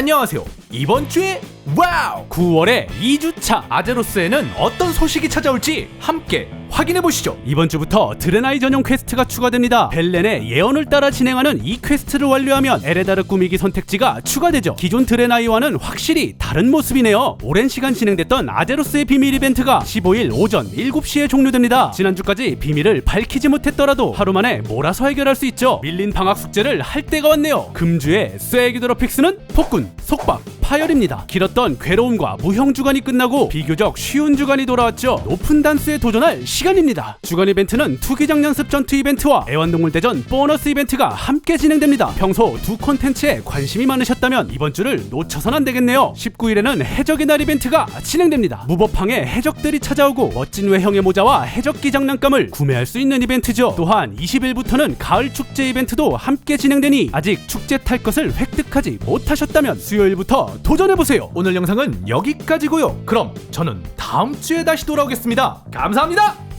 안녕하세요. 이번 주에 와우 9월의 2주차 아제로스에는 어떤 소식이 찾아올지 함께 확인해 보시죠. 이번 주부터 드레나이 전용 퀘스트가 추가됩니다. 벨렌의 예언을 따라 진행하는 이 퀘스트를 완료하면 에레다르 꾸미기 선택지가 추가되죠. 기존 드레나이와는 확실히 다른 모습이네요. 오랜 시간 진행됐던 아제로스의 비밀 이벤트가 15일 오전 7시에 종료됩니다. 지난주까지 비밀을 밝히지 못했더라도 하루 만에 몰아서 해결할 수 있죠. 밀린 방학 숙제를 할 때가 왔네요. 금주의 쇠기드러픽스는 폭군, 속박, 파열입니다. 길었던 괴로움과 무형 주간이 끝나고 비교적 쉬운 주간이 돌아왔죠. 높은 단수에 도전할 시간입니다. 주간 이벤트는 투기장 연습 전투 이벤트와 애완동물 대전 보너스 이벤트가 함께 진행됩니다. 평소 두 콘텐츠에 관심이 많으셨다면 이번 주를 놓쳐선 안 되겠네요. 19일에는 해적의 날 이벤트가 진행됩니다. 무법항에 해적들이 찾아오고 멋진 외형의 모자와 해적기 장난감을 구매할 수 있는 이벤트죠. 또한 20일부터는 가을 축제 이벤트도 함께 진행되니 아직 축제 탈 것을 획득하지 못하셨다면 수요일부터 도전해보세요. 오늘 영상은 여기까지고요. 그럼 저는 다음 주에 다시 돌아오겠습니다. 감사합니다.